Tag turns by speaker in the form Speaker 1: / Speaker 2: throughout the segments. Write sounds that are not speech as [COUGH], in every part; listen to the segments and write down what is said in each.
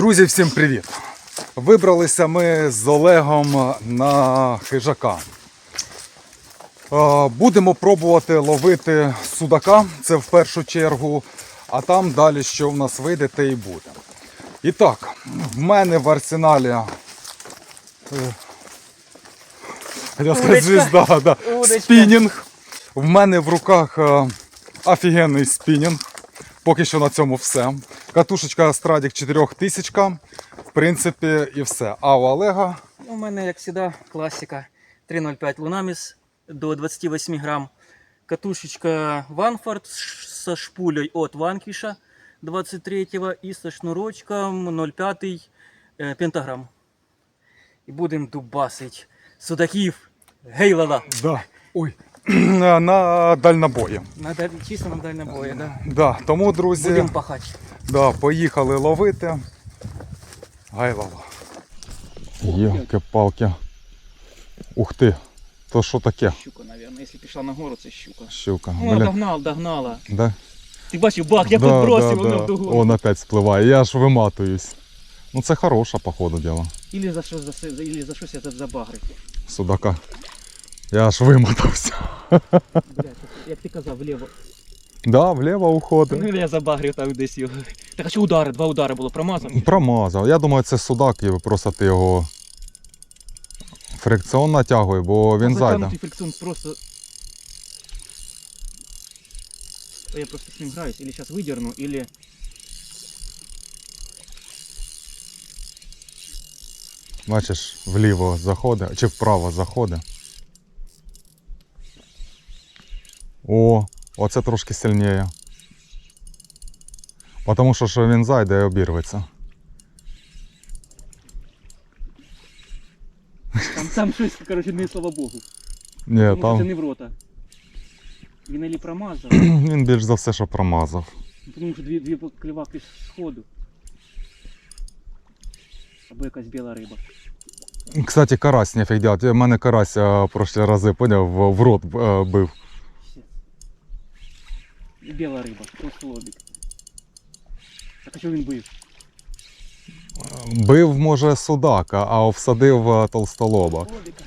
Speaker 1: Друзі, всім привіт! Вибралися ми з Олегом на хижака. Е, Будемо пробувати ловити судака, це в першу чергу, а там далі, що в нас вийде, те і буде. І так, в мене в арсеналі. е, хотів сказати, звізда, да, спінінг. В мене в руках е, офігенний спінінг. Поки що на цьому все. Катушечка Stradик 4000, в принципі, і все. А у Олега
Speaker 2: У мене, як завжди, класика 305 Лунаміс до 28 грам. Катушечка Ванфорд со шпулей от Ванквіша 23-го і со шнурочком 0,5 е, пентаграм. І будемо дубасить судаків гейлала.
Speaker 1: да. Ой, [CLEARS THROAT] на дальнобої.
Speaker 2: На даль... Чисто на дальнобої, да.
Speaker 1: Да, тому, друзі,
Speaker 2: Будемо пахати.
Speaker 1: да, поїхали ловити. Гайлова. Йолки-палки. Ух ти. То що таке?
Speaker 2: Щука, мабуть. Якщо пішла на гору, це щука.
Speaker 1: Щука.
Speaker 2: О,
Speaker 1: Блін.
Speaker 2: догнал, догнала.
Speaker 1: Да?
Speaker 2: Ти бачив, бак, я
Speaker 1: да,
Speaker 2: підбросив,
Speaker 1: да, да.
Speaker 2: в.
Speaker 1: Он опять спливає. Я аж виматуюсь. Ну це хороша, походу, діло.
Speaker 2: Или за що за, за, щось я за забагрив.
Speaker 1: Судака. Я аж вимотався.
Speaker 2: Блядь, як ти казав, вліво.
Speaker 1: Да, вліво уходить.
Speaker 2: Ну я забагрив там десь його. Так а що удари, два удари було, промазав.
Speaker 1: Промазав. Я думаю, це судак, і просто ти його фрикціон натягує, бо він зайде.
Speaker 2: Фрикціон просто. А Я просто з ним граюсь, или зараз видерну, или...
Speaker 1: Бачиш, вліво заходить, чи вправо заходить. О, оце трошки сильніше. Тому що, що він зайде і обірветься.
Speaker 2: Там, там щось, коротше, не слава Богу.
Speaker 1: Ні,
Speaker 2: Тому що це не в рота. Він или промазав, [CLEARS THROAT]
Speaker 1: він більш за все, що промазав.
Speaker 2: тому що дві, дві кліваки сходу. Або якась біла риба.
Speaker 1: Кстати, карась не фіг делать. У мене карась а, прошлі рази, поняв, в, в рот е, бив.
Speaker 2: І біла риба, просто лобік. Так а що він бив?
Speaker 1: Бив, може, судака, а всадив е, толстолоба.
Speaker 2: Лобіка.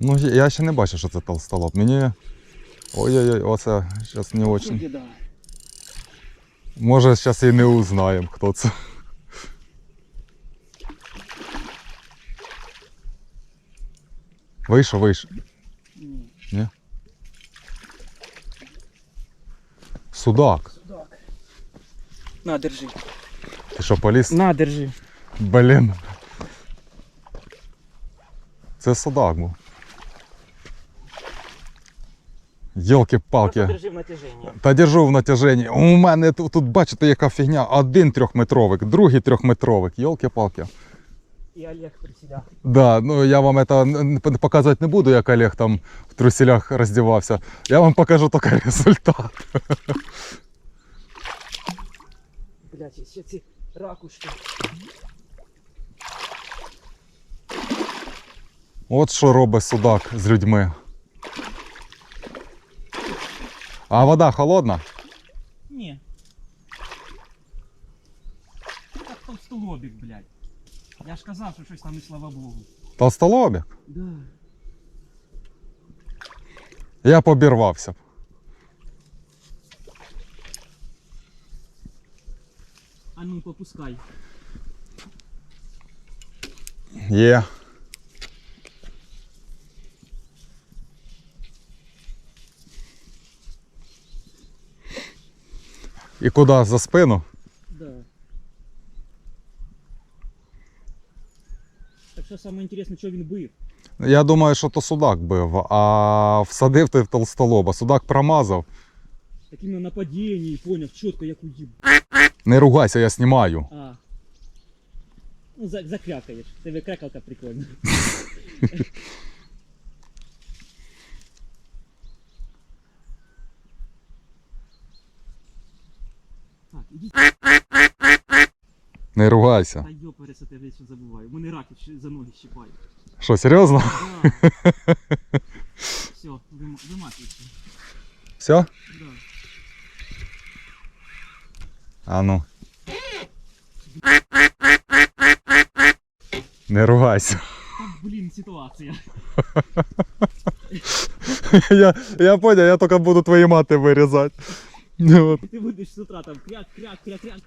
Speaker 1: Ну, я ще не бачу, що це толстолоб. Мені. Ой-ой-ой, оце зараз не очень. Може, зараз і не узнаємо, хто це. Вийшов, вийшов.
Speaker 2: Ні.
Speaker 1: Ні? Судак.
Speaker 2: Судак. На, держи.
Speaker 1: Ти що, поліз?
Speaker 2: На, держи.
Speaker 1: Блін. Це судак був. Йолки-палки.
Speaker 2: Держи в натяженні.
Speaker 1: Та держу в натяженні. У мене тут, тут бачите, яка фігня. Один трьохметровик, другий трьохметровик. Йолки-палки.
Speaker 2: І Олег присідав.
Speaker 1: Да, ну я вам это н- н- показувати не буду, як Олег там в труселях роздівався. Я вам покажу тільки результат. [LAUGHS]
Speaker 2: Блять, ще ці ракушки.
Speaker 1: От що робить судак з людьми. А вода холодна?
Speaker 2: Ні. Так толстолобік, блядь. Я ж казав, що щось там і слава Богу.
Speaker 1: Толстолобик?
Speaker 2: Да.
Speaker 1: Я побірвався.
Speaker 2: А ну попускай.
Speaker 1: Є. І куди за спину?
Speaker 2: Да. Так що саме інтересне, що він бив.
Speaker 1: Я думаю, що то судак бив, а всадив ти в толстолоба. Судак промазав.
Speaker 2: Так іменно нападіння, поняв, чітко як уїб.
Speaker 1: Не ругайся, я знімаю.
Speaker 2: А. Ну, за, закрякаєш. Тебе крякалка прикольна. [LAUGHS] Так, ідіть.
Speaker 1: Не ругайся.
Speaker 2: Та йопереса, я вечно забуваю. Мене раки за ноги щипають.
Speaker 1: Що, серйозно?
Speaker 2: Да. [LAUGHS] Все, виматуйся.
Speaker 1: Все?
Speaker 2: Да.
Speaker 1: А ну. Не ругайся.
Speaker 2: Блін, ситуація. [LAUGHS]
Speaker 1: Я, я понял, я тільки буду твої мати вирізати. От.
Speaker 2: Ти будеш з утра там кряк, кряк, кряк, кряк.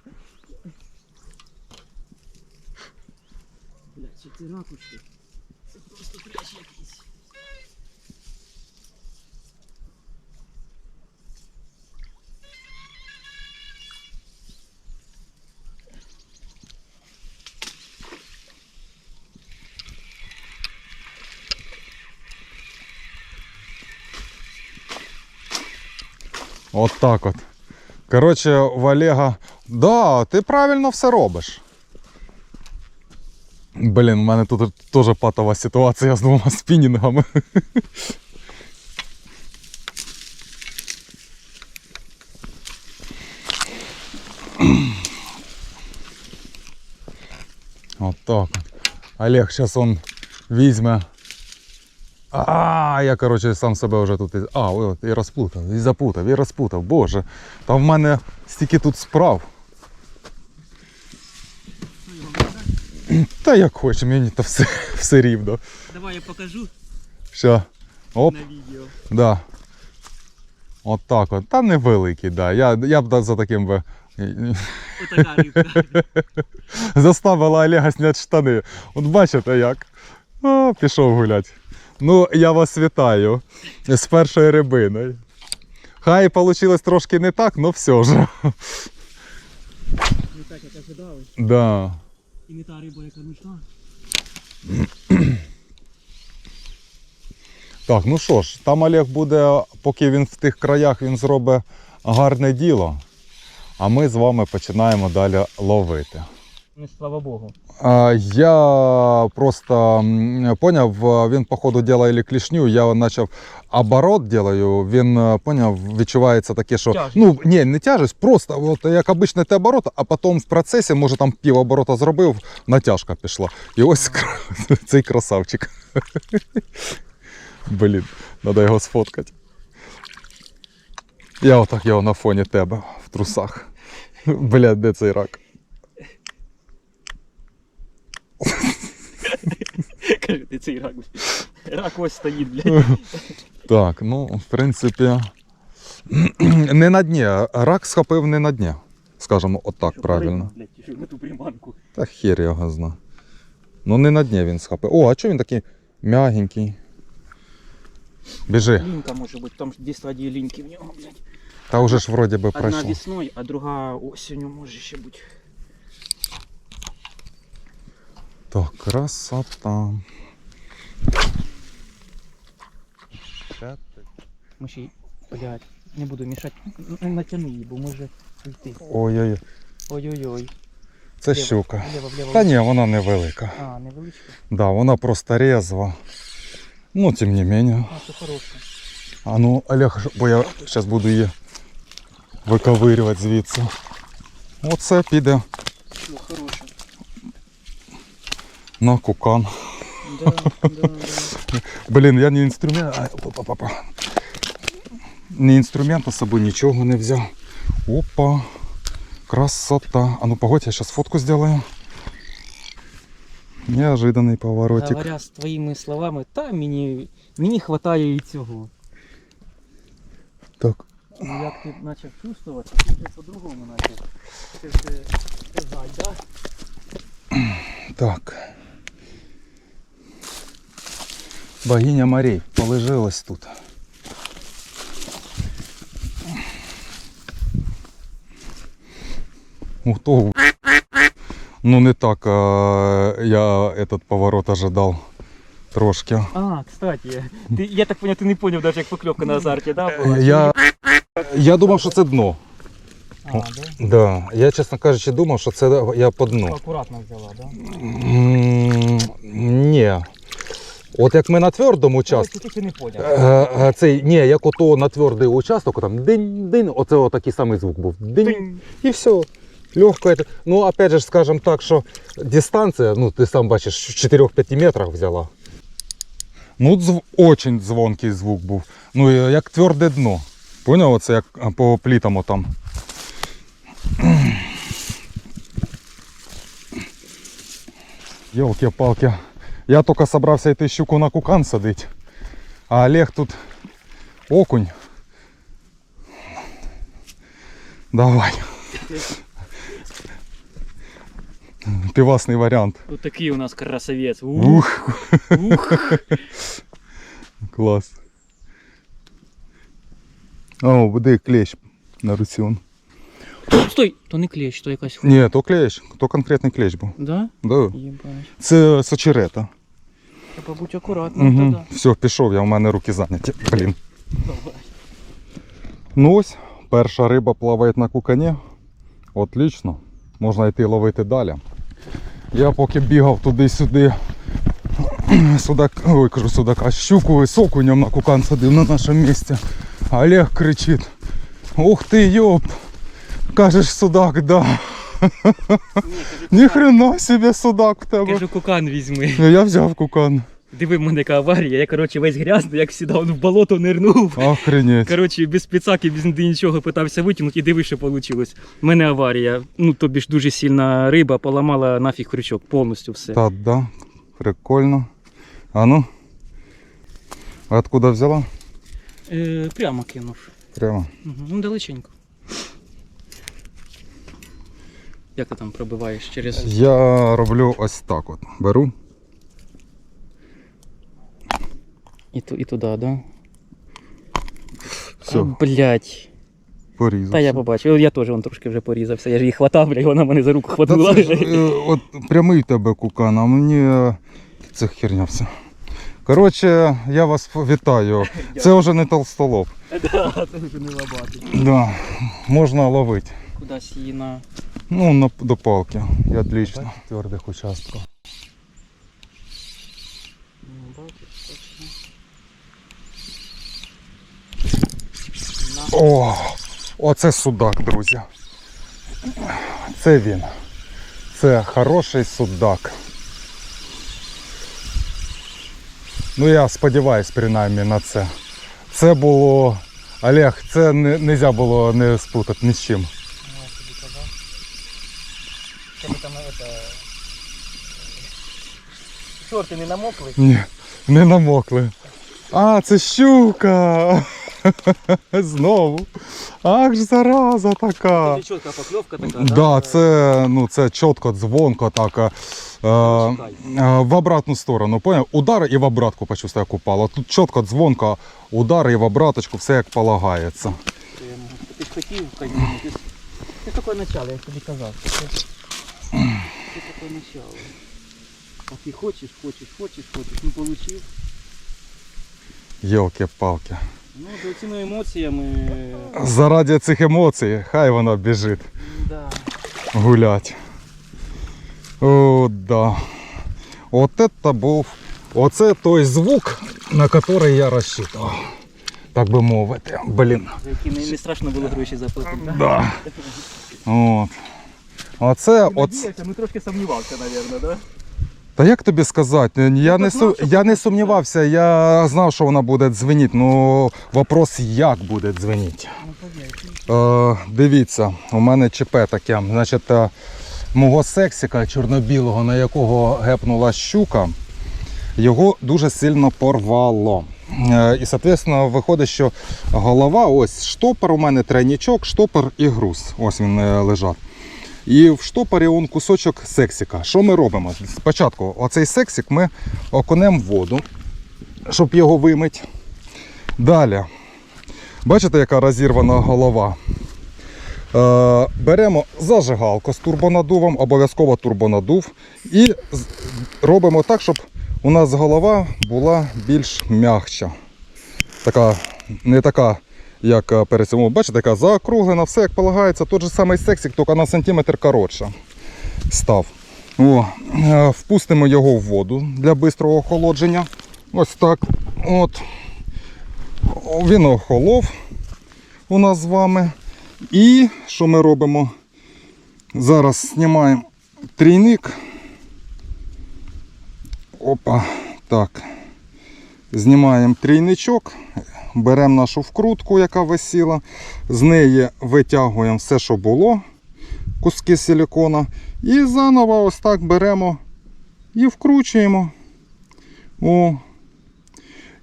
Speaker 2: Блядь, що ці ракушки? Це просто треш якийсь.
Speaker 1: От так от. Коротше, в Олега. Да, ти правильно все робиш. Блін, у мене тут теж патова ситуація з двома спінінгами. От так. Олег зараз он візьме. А, я, коротше, сам себе вже тут. А, от, і розплутав, і запутав, і розпутав. Боже, та в мене стільки тут справ. [CLEARS THROAT] Та як хочеш, мені то все, [LAUGHS] все рівно.
Speaker 2: Давай я покажу
Speaker 1: Все. Оп,
Speaker 2: на відео.
Speaker 1: да. От так от. Та невеликий, да. Я, я б за таким би. [LAUGHS]
Speaker 2: Отака рибка. [LAUGHS]
Speaker 1: Заставила Олега зняти штани. От бачите як? О, пішов гулять. Ну, я вас вітаю з першою рибиною. Хай вийшло трошки не так, але все ж.
Speaker 2: Не так, як ожидали.
Speaker 1: Да.
Speaker 2: І не та риба, яка нужна.
Speaker 1: Так, ну що ж, там Олег буде, поки він в тих краях він зробить гарне діло. А ми з вами починаємо далі ловити.
Speaker 2: Не слава Богу.
Speaker 1: А, Я просто поняв, він по ходу діла или клішню, я почав оборот делаю, він а, поняв, відчувається таке, що
Speaker 2: Тяжесть.
Speaker 1: ну ні, не тяжесть, просто от як обичний те оборот, а потім в процесі, може там пів оборота зробив, натяжка пішла. І ось кра- [LAUGHS] цей красавчик. [LAUGHS] Блін, треба його сфоткати. Я отак його на фоні тебе в трусах. [LAUGHS] Бля, де цей рак?
Speaker 2: Ти цей рак. Рак ось стоїть, блядь.
Speaker 1: Так, ну, в принципі, не на дні. Рак схопив не на дні. Скажемо, отак правильно.
Speaker 2: На ту приманку.
Speaker 1: Та хер його зна. Ну не на дні він схопив. О, а чого він такий м'ягенький? Біжи.
Speaker 2: Лінька може бути, там ж дві стадії ліньки в нього, блядь.
Speaker 1: Та вже ж вроді би
Speaker 2: Одна
Speaker 1: пройшло.
Speaker 2: весною, а друга осінню може ще бути.
Speaker 1: Так, красота.
Speaker 2: Ми ще й, блядь, не буду мішати. Н- Натягну її, бо може йти.
Speaker 1: Ой-ой,
Speaker 2: Ой-ой-ой.
Speaker 1: це
Speaker 2: Вліво,
Speaker 1: щука.
Speaker 2: Вліво, вліво.
Speaker 1: Та ні, вона невелика.
Speaker 2: А, невеличка.
Speaker 1: Да, вона просто резва. Ну, тим не менее.
Speaker 2: А, це хороша.
Speaker 1: А ну, Олег, бо я зараз буду її виковирювати звідси. Оце піде
Speaker 2: Все, хороша.
Speaker 1: на кукан. Блін, я не інструмент. Ай, опа-па-па. Не інструмента з собою нічого не взяв. Опа. Красота. А ну погодь, я зараз фотку сделаю. Неожиданный поворотик.
Speaker 2: Говоря з твоїми словами, та мені, мені хватає і цього.
Speaker 1: Так.
Speaker 2: Ну, як ти почав чувствувати, ти вже по-другому почав. Ти вже сказати, да?
Speaker 1: Так. Богиня морей положилась тут. Ух то. Ну не так а, я этот поворот ожидал. Трошки.
Speaker 2: А, кстати, ти, я так поняв, ти не поняв, навіть як покльовка на азарті, да? Була?
Speaker 1: Я, я думав, що це дно.
Speaker 2: А, да?
Speaker 1: Да. Я, чесно кажучи, думав, що це я по дну.
Speaker 2: Акуратно взяла, да?
Speaker 1: Ні. От як ми на твердому участку.
Speaker 2: Ти, ти не поняв.
Speaker 1: Е, е, Цей, ні, як ото на твердий участок, там динь-динь, оце отакий самий звук був. Динь. І все. Легко это. Ну, опять же, скажем так, що дистанція, ну, ти сам бачиш, в 4-5 метрах взяла. Ну, дзв... очень дзвонкий звук був. Ну, як тверде дно. Поняв, оце як по плітам отам. [CLEARS THROAT] Йолки-палки. Я тільки собрався йти щуку на кукан садити. А Олег тут окунь. Давай. Пивасний варіант.
Speaker 2: Вот такий у нас красавець.
Speaker 1: Ух,
Speaker 2: ух.
Speaker 1: клас. О, буде клещ на руці. он.
Speaker 2: Стой, то не клещ, то якась хуй.
Speaker 1: Ні, то клещ, то конкретний клещ був.
Speaker 2: Да?
Speaker 1: Да.
Speaker 2: Єбать.
Speaker 1: Це сочерета.
Speaker 2: Треба бути акуратним
Speaker 1: Угу.
Speaker 2: тоді.
Speaker 1: Все, пішов, я в мене руки зайняті. Блін. Ну ось, перша риба плаває на кукані. Отлично. Можна йти ловити далі. Я поки бігав туди-сюди. [CLEARS THROAT] Судак, ой, кажу судака, щуку з окунем на кукан садив на нашому місці. Олег кричить. Ух ти, йоп! Кажеш, судак, да. Ніхрена собі судак в тебе.
Speaker 2: Кажу, кукан візьми.
Speaker 1: Ну, Я взяв кукан.
Speaker 2: Диви, в мене яка аварія. Я, коротше, весь грязний, як сюди он в болото нирнув.
Speaker 1: Охренеть.
Speaker 2: Коротше, без піцаки, без нічого питався витягнути і диви, що вийшло. У мене аварія. Ну, тобі ж дуже сильна риба, поламала нафіг крючок, повністю все.
Speaker 1: Та да, прикольно. А ну. А откуда взяла?
Speaker 2: Е, прямо кинув.
Speaker 1: Прямо.
Speaker 2: Угу. Ну, далеченько. Як ти там пробиваєш через.
Speaker 1: Я роблю ось так от. Беру.
Speaker 2: І, ту, і туди, да?
Speaker 1: Все,
Speaker 2: А, блядь.
Speaker 1: порізав.
Speaker 2: Та я побачив. Я теж вон трошки вже порізався. Я ж її хватав, блядь, вона мене за руку
Speaker 1: Та це ж, е, от прямий тебе кукан, а мені е, це херня все. Коротше, я вас вітаю. Це вже не толстолоб. [LAUGHS]
Speaker 2: Да, це вже не лабати.
Speaker 1: Да, можна ловити.
Speaker 2: Кудись її на.
Speaker 1: Ну, на, до палки. І отлично. Твердих участків. О, оце судак, друзі. Це він. Це хороший судак. Ну я сподіваюсь принаймні на це. Це було. Олег, це не можна було не спутати ні з чим.
Speaker 2: Ну, я тобі казав. Тебе там это... Шорти не намокли?
Speaker 1: Ні, не намокли. А, це щука. [LAUGHS] Знову. Ах ж зараза така.
Speaker 2: Це чітка покльовка така,
Speaker 1: Да, це, ну, це чітко, дзвонко так. е, е, в обратну сторону. Поняв? Удар і в обратку почувствую, як упало. Тут чітко дзвонко, удар і в обраточку, все як полагається.
Speaker 2: Ти ж хотів, Казімір, ти, ж- таке начало, я тобі казав. Ти, ти таке начало. А ти хочеш, хочеш, хочеш, хочеш, не получив.
Speaker 1: Йолки-палки.
Speaker 2: Ну, за цими емоціями,
Speaker 1: Заради цих емоцій, хай вона біжить
Speaker 2: да.
Speaker 1: гулять. О, да. От це був. Оце той звук, на який я розчитував. Так би мовити. Блін.
Speaker 2: За які не, страшно було гроші заплатити. Да?
Speaker 1: Да. От. Оце, оце.
Speaker 2: Ми трошки сумнівався, мабуть, да?
Speaker 1: Та як тобі сказати? Я не, су... я не сумнівався, я знав, що вона буде дзвеніти. Ну вопрос, як буде дзвеніти.
Speaker 2: Ну,
Speaker 1: Е, дивіться, у мене ЧП таке. Значить, е, мого сексіка чорно-білого, на якого гепнула щука, його дуже сильно порвало. Е, і, соответственно, виходить, що голова, ось штопор у мене тройнічок, штопор і груз. Ось він е, лежав. І в штопорі он кусочок сексіка. Що ми робимо? Спочатку оцей сексик ми окунемо в воду, щоб його вимити. Далі. Бачите, яка розірвана голова? Е, беремо зажигалку з турбонадувом, обов'язково турбонадув, і робимо так, щоб у нас голова була більш м'якша. Така, не така, як е, перед цим. Бачите, така заокруглена, все як полагається. Той же самий сексик, тільки на сантиметр коротше став. О, е, впустимо його в воду для швидкого охолодження. Ось так. От. Він охолов у нас з вами. І що ми робимо? Зараз знімаємо трійник. Опа, так. Знімаємо трійничок, беремо нашу вкрутку, яка висіла, з неї витягуємо все, що було, куски силікона. І заново ось так беремо І вкручуємо. О.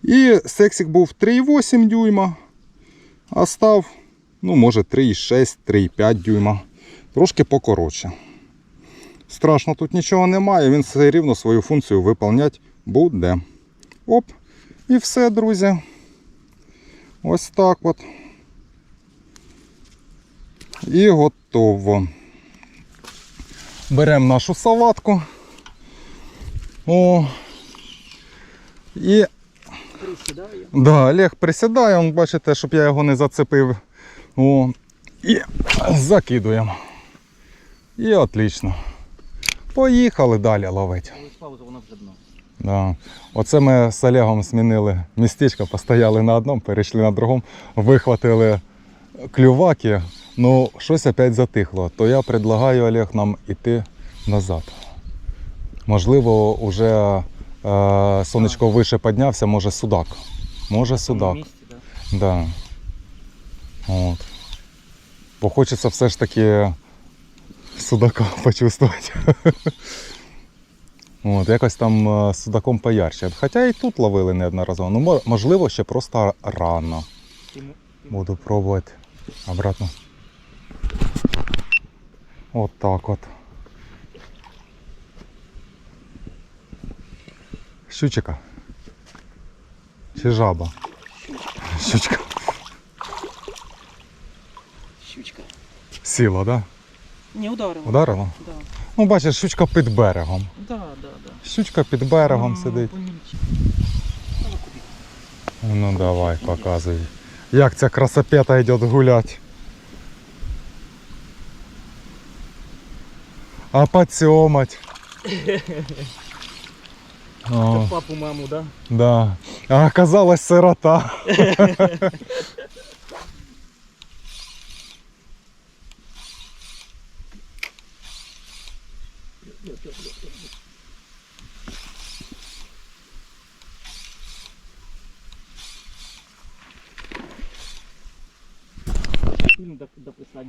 Speaker 1: І сексик був 3,8 дюйма, а став, ну, може, 3,6, 3,5 дюйма. Трошки покоротше. Страшно тут нічого немає, він все рівно свою функцію виконувати буде. Оп. І все, друзі. Ось так от. І готово. Беремо нашу салатку. О. І
Speaker 2: Присідаю.
Speaker 1: Да, Олег присідає, он, бачите, щоб я його не зацепив. О, і закидуємо. І отлично. Поїхали далі ловити. Да. Оце ми з Олегом змінили містечко, постояли на одному, перейшли на другому, вихватили клюваки, ну щось опять затихло. То я предлагаю Олег нам іти назад. Можливо, уже е, сонечко вище піднявся, може судак. Може судак.
Speaker 2: Да.
Speaker 1: От. Бо хочеться все ж таки судака [LAUGHS] почувствувати. От, якось там е, з судаком поярче. Хоча і тут ловили неодноразово. Ну, можливо, ще просто рано. Буду пробувати обратно. От так от. Щучика. Чи жаба? Щучка.
Speaker 2: Щучка.
Speaker 1: Сіла, да?
Speaker 2: Не ударила.
Speaker 1: Ударила?
Speaker 2: Да.
Speaker 1: Ну, бачиш, щучка під берегом.
Speaker 2: Да, да, да.
Speaker 1: Щучка під берегом
Speaker 2: А,
Speaker 1: сидить. Ну давай, показуй. Як ця красопета йде гулять. А поцьомать. О,
Speaker 2: Папу, маму, да?
Speaker 1: да. А оказалась сирота. [LAUGHS]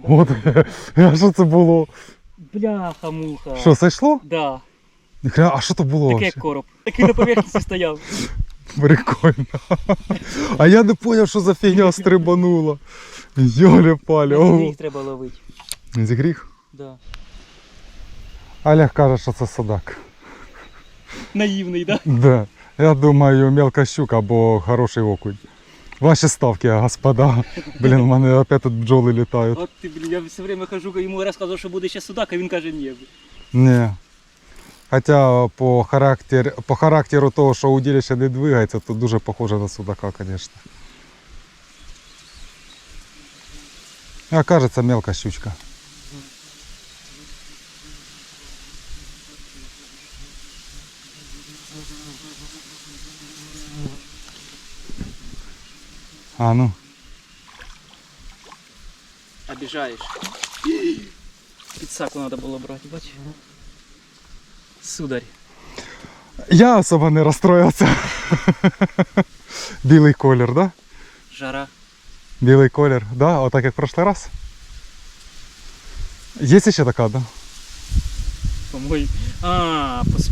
Speaker 1: От, [LAUGHS] а що це було?
Speaker 2: Бляха-муха.
Speaker 1: Що, зайшло?
Speaker 2: Да.
Speaker 1: Ніхрена, А що то було?
Speaker 2: Таке як
Speaker 1: вообще?
Speaker 2: короб. Такий на поверхності стояв. [LAUGHS]
Speaker 1: Прикольно. [LAUGHS] А я не зрозумів, що за фігня стрибанула. Йолі палі. Ого.
Speaker 2: Їх треба ловити.
Speaker 1: Зігріх?
Speaker 2: Да.
Speaker 1: Олег каже, що це судак.
Speaker 2: Наївний, да?
Speaker 1: Да. Я думаю, мелка щука або хороший окунь. Ваші ставки, господа. Блін, у мене опять тут бджоли літають.
Speaker 2: От ти, блін, я все время хожу, йому розказував, що буде ще судак, а він каже, ні.
Speaker 1: Ні. Хоча по, характер, по характеру того, що удилище не двигається, то дуже похоже на судака, звісно. А кажеться мелка щучка. А ну.
Speaker 2: Обіжаєш. Підсаку треба було брати, бачиш? Сударь.
Speaker 1: Я особо не розстроївся. Білий колір, да?
Speaker 2: Жара.
Speaker 1: Білий колір, да? Отак як в прошлый раз. Є ще така, да?
Speaker 2: По-моєму. А, пос...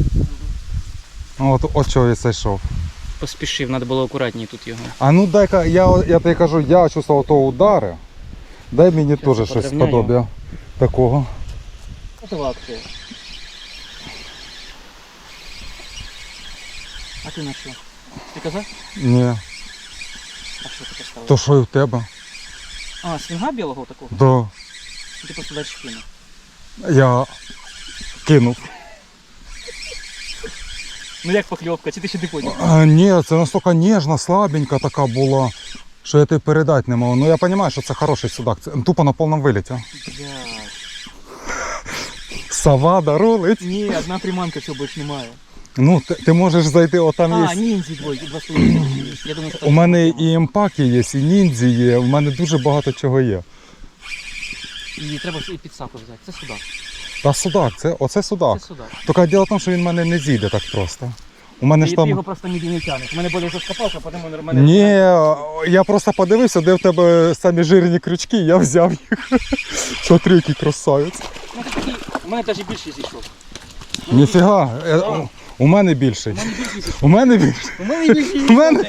Speaker 1: От, от чого я зайшов.
Speaker 2: Поспішив, треба було акуратніше тут його.
Speaker 1: А ну дай-ка, я, я тобі кажу, я чувствував того удари. Дай мені теж щось подобія такого.
Speaker 2: Це. А ти на що? Ти казав?
Speaker 1: Ні.
Speaker 2: А що ти поставив?
Speaker 1: То що і в тебе?
Speaker 2: А, свинга білого такого?
Speaker 1: Да.
Speaker 2: Ти просто далі кинув.
Speaker 1: Я кинув.
Speaker 2: Ну як покльовка, чи ти ще не поняв?
Speaker 1: А, ні, це настільки ніжна, слабенька така була, що я тобі передати не можу. Ну я розумію, що це хороший судак. Це тупо на повному виліті.
Speaker 2: Блядь.
Speaker 1: Савада рулить.
Speaker 2: Ні, одна приманка, цього більше немає.
Speaker 1: Ну, ти, ти можеш зайти, отам
Speaker 2: а,
Speaker 1: є.
Speaker 2: ніндзі двоє, два столиці. Я думаю, що
Speaker 1: У мене і емпаки є, і ніндзі є, у мене дуже багато чого є.
Speaker 2: І треба і підсаку взяти. Це судак.
Speaker 1: Та судак, це, оце судак.
Speaker 2: Це судак.
Speaker 1: Тільки діло в тому, що він в мене не зійде так просто. У мене
Speaker 2: І
Speaker 1: ж
Speaker 2: ти його просто ніде не тянеш. У мене більше заскопався, а потім у мене...
Speaker 1: Ні, я просто подивився, де в тебе самі жирні крючки, я взяв їх. Смотри, який красавець.
Speaker 2: Ну, це у мене навіть більше зійшов.
Speaker 1: Ніфіга. е, У мене більший.
Speaker 2: У мене більший.
Speaker 1: У мене більший.
Speaker 2: У мене більший.
Speaker 1: У мене.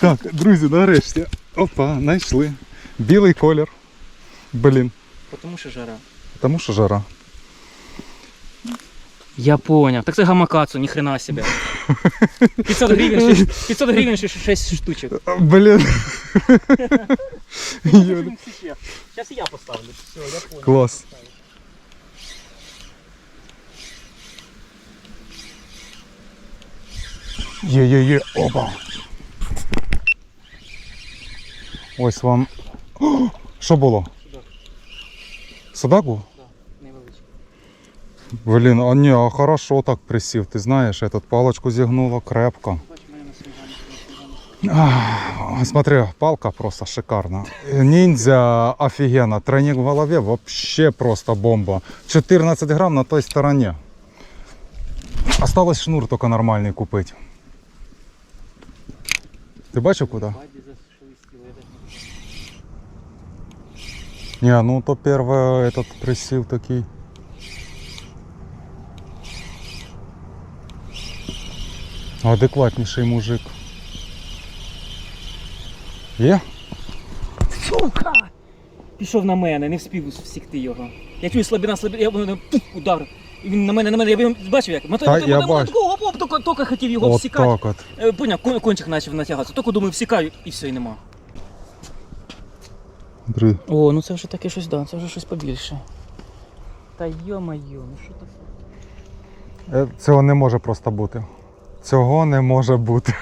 Speaker 1: Так, друзі, нарешті. Опа, знайшли. Білий колір. Блін.
Speaker 2: Тому що жара.
Speaker 1: Тому що жара.
Speaker 2: Я понял. Так це гамакацу, ні хрена себе. [LAUGHS] 500 гривень, ще- 500 гривень, ще 6 штучок.
Speaker 1: Блін. [LAUGHS] Йо,
Speaker 2: Зараз я поставлю. Все, я понял.
Speaker 1: Клас. Є-є-є, опа. Ось вам. О, [GASPS] Що було?
Speaker 2: Судак.
Speaker 1: Судак був?
Speaker 2: Невеличкий.
Speaker 1: Блін, а ні, а хорошо так присів. Ти знаєш, этот палочку зігнуло крепко.
Speaker 2: Бач, мене на сніганку.
Speaker 1: Ах, Смотри, палка просто шикарна. Ниндзя офигенно. Тройник в голове вообще просто бомба. 14 грамм на той стороне. Осталось шнур только нормальный купить. Ти бачив куди?
Speaker 2: Баді зашелестіло, я так не
Speaker 1: Не, ну то первый этот присів такий. Адекватніший мужик. Є?
Speaker 2: Сука! Пішов на мене, не вспів всікти його. Я чую слабіна, слабіна, я мене пух, удар. І він на мене, на мене, я б- бачив як. Мотор,
Speaker 1: Та, я бачу.
Speaker 2: такого, оп, тільки, тільки хотів його
Speaker 1: От
Speaker 2: всікати.
Speaker 1: так от.
Speaker 2: Е, Поняв, кон- кончик почав натягатися. Тільки думаю, всікаю і все, і нема.
Speaker 1: Дри.
Speaker 2: О, ну це вже таке щось, да, це вже щось побільше. Та йо-моє, ну що таке?
Speaker 1: Е, Цього не може просто бути. Цього не може бути.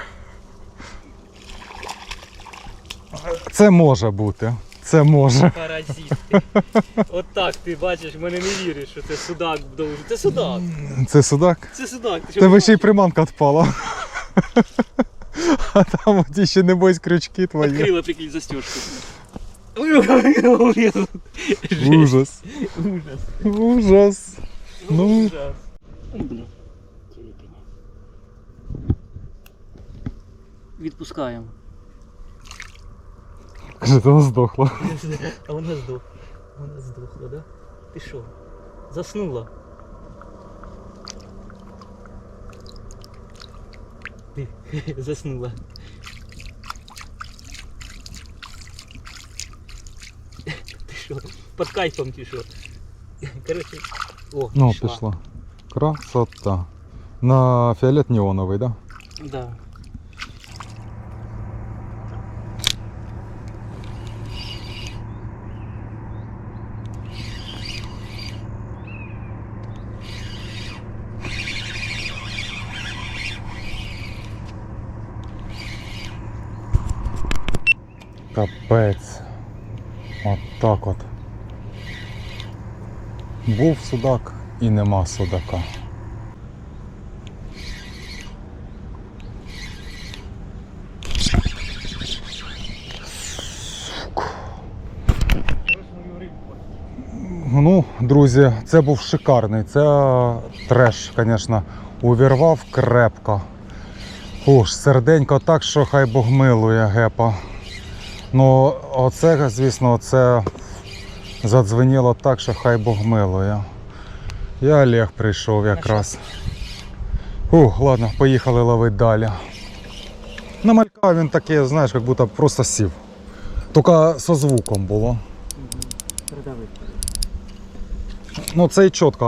Speaker 1: Це може бути. Це може.
Speaker 2: От так ти бачиш, в мене не віриш, що це судак довжий. Це судак.
Speaker 1: Це судак.
Speaker 2: Це судак. Ти що
Speaker 1: Тебе ще й приманка відпала. А там от ще небось крючки твої.
Speaker 2: Відкрила, прикинь, застежку.
Speaker 1: Ужас.
Speaker 2: Ужас.
Speaker 1: Ужас. Ну.
Speaker 2: Ужас. Ой. Відпускаємо.
Speaker 1: Каже, вона здохла. [LAUGHS]
Speaker 2: А вона здохла. Вона здохла, да? Ти що? Заснула. Ти [LAUGHS] заснула. [LAUGHS] Ти що? Під кайфом чи що? Короче. О,
Speaker 1: Ну, пішла. Красота. На фіолет неоновий, да?
Speaker 2: Да.
Speaker 1: Капець. От так от. Був судак і нема судака. Ну, друзі, це був шикарний. Це треш, звісно, увірвав крепко. Уж серденько так, що хай Бог милує гепа. Ну, оце, звісно, це задзвеніло так, що хай Бог милує. І Олег прийшов якраз. Ух, ладно, поїхали ловити далі. На малька він такий, знаєш, як будто просто сів. Тільки со звуком було. Ну, цей чітко,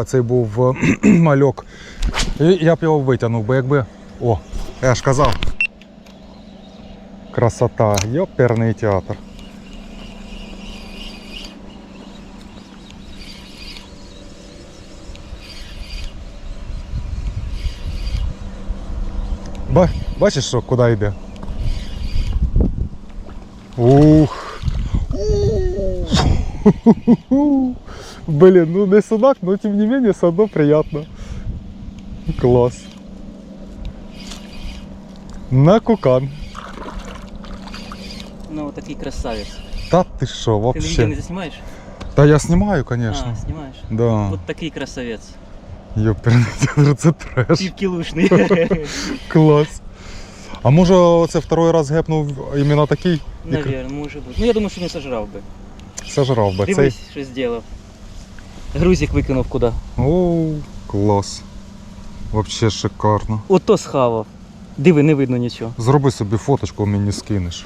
Speaker 1: а цей був [CLEARS THROAT] мальок. І Я б його витягнув, бо якби. О, я ж казав. Красота, йоперний театр. Ба, бачиш, що куди йде? Ух. Блин, ну не судак, но тем не менее все одно приятно. Класс. На кукан.
Speaker 2: Ну, такий красавець.
Speaker 1: Та ти що,
Speaker 2: Ти відео не
Speaker 1: вообще?
Speaker 2: заснімаєш?
Speaker 1: Та я знімаю,
Speaker 2: А,
Speaker 1: конечно.
Speaker 2: знімаєш.
Speaker 1: Да.
Speaker 2: От такий красавець.
Speaker 1: Йоперний [LAUGHS] театр, це треш.
Speaker 2: Півкілушний. [LAUGHS]
Speaker 1: Клас. А може оце второй раз гепнув іменно такий? І кр-
Speaker 2: Наверно, може бути. Ну я думаю, що не сожрав би.
Speaker 1: Сожрав би цей.
Speaker 2: Дивись, що зробив. Грузик викинув куди.
Speaker 1: О, клас. Вообще шикарно.
Speaker 2: Ото схавав. Диви, не видно нічого.
Speaker 1: Зроби собі фоточку, мені скинеш.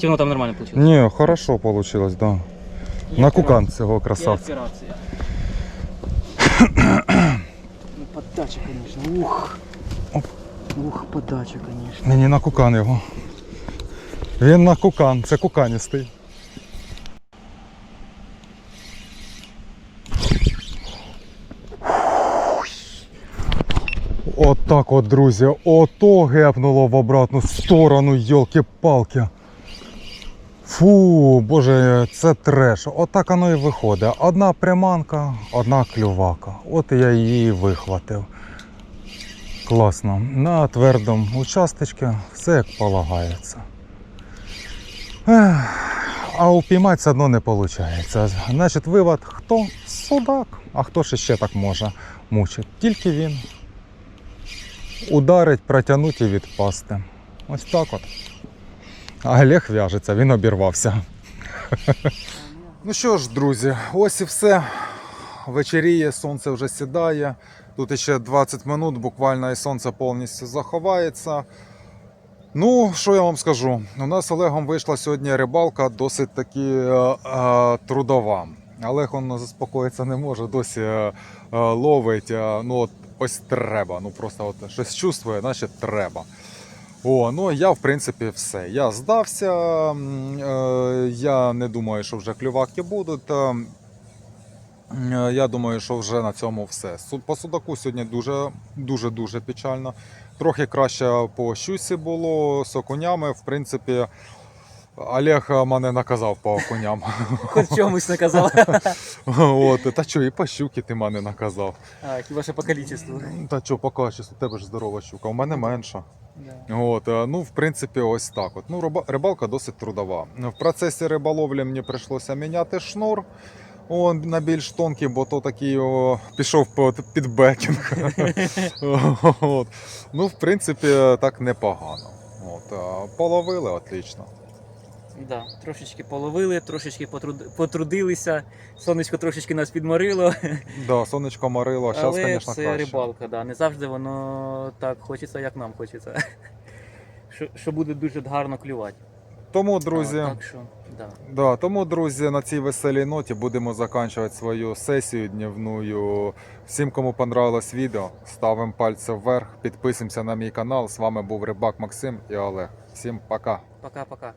Speaker 2: Чи воно там нормально вийшло?
Speaker 1: Ні, хорошо вийшло, да. На кукан цього красавця.
Speaker 2: операція. [COUGHS] ну, подача, конечно. Ух. Ух, подача, конечно.
Speaker 1: Мені на кукан його. Він на кукан, це куканістий. От так от, друзі, ото гепнуло в обратну сторону, йолки-палки. Фу, боже, це треш. Отак воно і виходить. Одна приманка, одна клювака. От я її вихватив. Класно. На твердому участочку все як полагається. Ех, А упіймати все одно не виходить. Значить, вивод хто? Судак. А хто ж ще так може мучить? Тільки він. Ударить, протягнути і відпасти. Ось так от. А Олег в'яжеться, він обірвався. ну що ж, друзі, ось і все. Вечеріє, сонце вже сідає. Тут ще 20 минут, буквально і сонце повністю заховається. Ну, що я вам скажу? У нас з Олегом вийшла сьогодні рибалка досить таки е, е, трудова. Олег он заспокоїтися не може, досі е, е, ловить. е, ну, от ось треба. Ну просто от щось чувствує, значить треба. О, ну я в принципі все. Я здався. е, Я не думаю, що вже клюваки будуть. е, Е, Я думаю, що вже на цьому все. По судаку сьогодні дуже дуже печально. Трохи краще по щусі було з окунями. В принципі, Олег мене наказав по окуням. [LAUGHS]
Speaker 2: Хоч чомусь наказав. [LAUGHS]
Speaker 1: От, та що, і по щуки ти мене наказав.
Speaker 2: А, хіба що по кількості.
Speaker 1: Та що, по качеству, тебе ж здорова щука, у мене менша. От, е, ну, в принципі, ось так. От. Ну, рибалка досить трудова. В процесі риболовлі мені прийшлося міняти шнур. он на більш тонкий, бо то такий о, пішов під, бекінг. [LAUGHS] Ну, в принципі, так непогано. От, е, половили отлично.
Speaker 2: Да, трошечки половили, трошечки потруд... потрудилися, сонечко трошечки нас підморило,
Speaker 1: Да, сонечко морило, зараз, звісно,
Speaker 2: це
Speaker 1: краще.
Speaker 2: рибалка, да. не завжди воно так хочеться, як нам хочеться. [LAUGHS] Що, що буде дуже гарно клювати.
Speaker 1: Тому, друзі,
Speaker 2: А, так що, да.
Speaker 1: Да, тому, друзі, на цій веселій ноті будемо закінчувати свою сесію днівну. Всім, кому понравилось відео, ставимо пальці вверх, підписуємося на мій канал. З вами був Рибак Максим і Олег. Всім пока.
Speaker 2: Пока-пока.